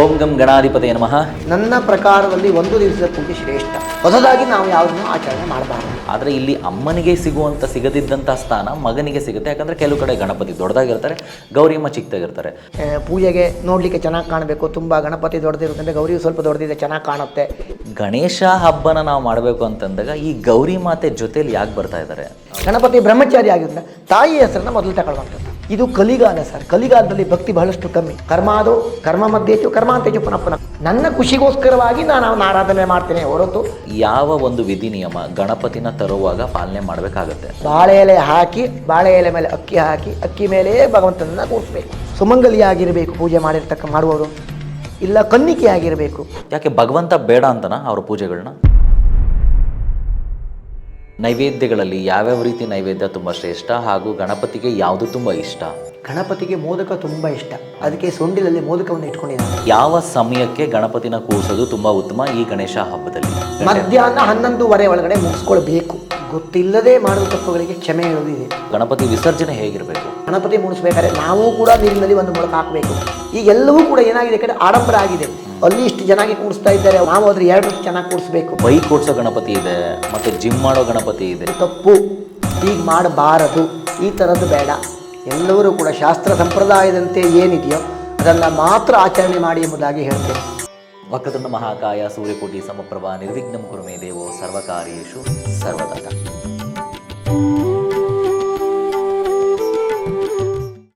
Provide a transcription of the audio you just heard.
ಓಂ ಗಂ ಗಣಾಧಿಪತಿ ನಮಃ. ನನ್ನ ಪ್ರಕಾರದಲ್ಲಿ ಒಂದು ದಿವಸದ ಪೂಜೆ ಶ್ರೇಷ್ಠ. ಹೊಸದಾಗಿ ನಾವು ಯಾವುದನ್ನು ಆಚರಣೆ ಮಾಡಬಾರದು. ಆದರೆ ಇಲ್ಲಿ ಅಮ್ಮನಿಗೆ ಸಿಗುವಂಥ ಸಿಗದಿದ್ದಂಥ ಸ್ಥಾನ ಮಗನಿಗೆ ಸಿಗುತ್ತೆ. ಯಾಕಂದರೆ ಕೆಲವು ಕಡೆ ಗಣಪತಿ ದೊಡ್ಡದಾಗಿರ್ತಾರೆ ಗೌರಿಯಮ್ಮ ಚಿಕ್ಕದಾಗಿರ್ತಾರೆ. ಪೂಜೆಗೆ ನೋಡಲಿಕ್ಕೆ ಚೆನ್ನಾಗಿ ಕಾಣಬೇಕು. ತುಂಬ ಗಣಪತಿ ದೊಡ್ಡದಿರುತ್ತೆ ಗೌರಿಯು ಸ್ವಲ್ಪ ದೊಡ್ಡದಿದೆ ಚೆನ್ನಾಗಿ ಕಾಣುತ್ತೆ. ಗಣೇಶ ಹಬ್ಬನ ನಾವು ಮಾಡಬೇಕು ಅಂತಂದಾಗ ಈ ಗೌರಿ ಮಾತೆ ಜೊತೆಯಲ್ಲಿ ಯಾಕೆ ಬರ್ತಾ ಇದ್ದಾರೆ? ಗಣಪತಿ ಬ್ರಹ್ಮಚಾರಿ ಆಗಿದ್ದ ತಾಯಿ ಹೆಸರನ್ನ ಮೊದಲು ತಗೊಳ್ಳುವಂಥದ್ದು. ಇದು ಕಲಿಗಾಲ ಸರ್. ಕಲಿಗಾಲದಲ್ಲಿ ಭಕ್ತಿ ಬಹಳಷ್ಟು ಕಮ್ಮಿ. ಕರ್ಮಾದು ಕರ್ಮ ಮಧ್ಯೇಚು ಕರ್ಮ ಅಂತೇಚು ಪುನಃ ಪುನಃ. ನನ್ನ ಖುಷಿಗೋಸ್ಕರವಾಗಿ ನಾನು ಅವನ ಆರಾಧನೆ ಮಾಡ್ತೇನೆ ಹೊರತು ಯಾವ ಒಂದು ವಿಧಿ ನಿಯಮ ಗಣಪತಿನ ತರುವಾಗ ಪಾಲನೆ ಮಾಡಬೇಕಾಗತ್ತೆ? ಬಾಳೆ ಎಲೆ ಹಾಕಿ ಬಾಳೆ ಎಲೆ ಮೇಲೆ ಅಕ್ಕಿ ಹಾಕಿ ಅಕ್ಕಿ ಮೇಲೆ ಭಗವಂತನನ್ನ ಕೂರಿಸ್ಬೇಕು. ಸುಮಂಗಲಿಯಾಗಿರಬೇಕು ಪೂಜೆ ಮಾಡಿರ್ತಕ್ಕ ಮಾಡುವವರು ಇಲ್ಲ ಕನ್ನಿಕೆ ಆಗಿರಬೇಕು. ಯಾಕೆ ಭಗವಂತ ಬೇಡ ಅಂತನಾ ಅವ್ರ ಪೂಜೆಗಳನ್ನ? ನೈವೇದ್ಯಗಳಲ್ಲಿ ಯಾವ್ಯಾವ ರೀತಿ ನೈವೇದ್ಯ ತುಂಬ ಶ್ರೇಷ್ಠ ಹಾಗೂ ಗಣಪತಿಗೆ ಯಾವುದು ತುಂಬ ಇಷ್ಟ? ಗಣಪತಿಗೆ ಮೋದಕ ತುಂಬ ಇಷ್ಟ. ಅದಕ್ಕೆ ಸೊಂಡಿಲಲ್ಲಿ ಮೋದಕವನ್ನು ಇಟ್ಕೊಂಡಿದ್ದಾನೆ ಯಾವ ಸಮಯಕ್ಕೆ ಗಣಪತಿನ ಕೂರಿಸೋದು ತುಂಬ ಉತ್ತಮ ಈ ಗಣೇಶ ಹಬ್ಬದಲ್ಲಿ? ಮಧ್ಯಾಹ್ನ ಹನ್ನೊಂದುವರೆ ಒಳಗಡೆ ಮುಗಿಸ್ಕೊಳ್ಬೇಕು. ಗೊತ್ತಿಲ್ಲದೆ ಮಾಡುವ ತಪ್ಪುಗಳಿಗೆ ಕ್ಷಮೆ ಇದೆ. ಗಣಪತಿ ವಿಸರ್ಜನೆ ಹೇಗಿರಬೇಕು? ಗಣಪತಿ ಮೂಡಿಸ್ಬೇಕಾದ್ರೆ ನಾವು ಕೂಡ ನೀರಿನಲ್ಲಿ ಒಂದು ಮೊಳಕ ಹಾಕಬೇಕು ಈಗ ಎಲ್ಲವೂ ಕೂಡ ಏನಾಗಿದೆ? ಕಡೆ ಆಡಂಬರ ಆಗಿದೆ. ಅಲ್ಲಿ ಇಷ್ಟು ಚೆನ್ನಾಗಿ ಕೂಡಿಸ್ತಾ ಇದ್ದಾರೆ. ನಾವು ಅದ್ರ ಎರಡು ಚೆನ್ನಾಗಿ ಕೂಡಿಸ್ಬೇಕು ಬೈಕ್ ಓಡಿಸೋ ಗಣಪತಿ ಇದೆ ಮತ್ತು ಜಿಮ್ ಮಾಡೋ ಗಣಪತಿ ಇದೆ. ತಪ್ಪು. ಹೀಗೆ ಮಾಡಬಾರದು. ಈ ಥರದ್ದು ಬೇಡ. ಎಲ್ಲರೂ ಕೂಡ ಶಾಸ್ತ್ರ ಸಂಪ್ರದಾಯದಂತೆ ಏನಿದೆಯೋ ಅದನ್ನು ಮಾತ್ರ ಆಚರಣೆ ಮಾಡಿ ಎಂಬುದಾಗಿ ಹೇಳ್ತೇನೆ. ವಕ್ರತುಂಡ ಮಹಾಕಾಯ ಸೂರ್ಯಕೋಟಿ ಸಮಪ್ರಭಾ ನಿರ್ವಿಘ್ನಂ ಕುರುಮೇ ದೇವೋ ಸರ್ವಕಾರ್ಯೇಶು ಸರ್ವದಾ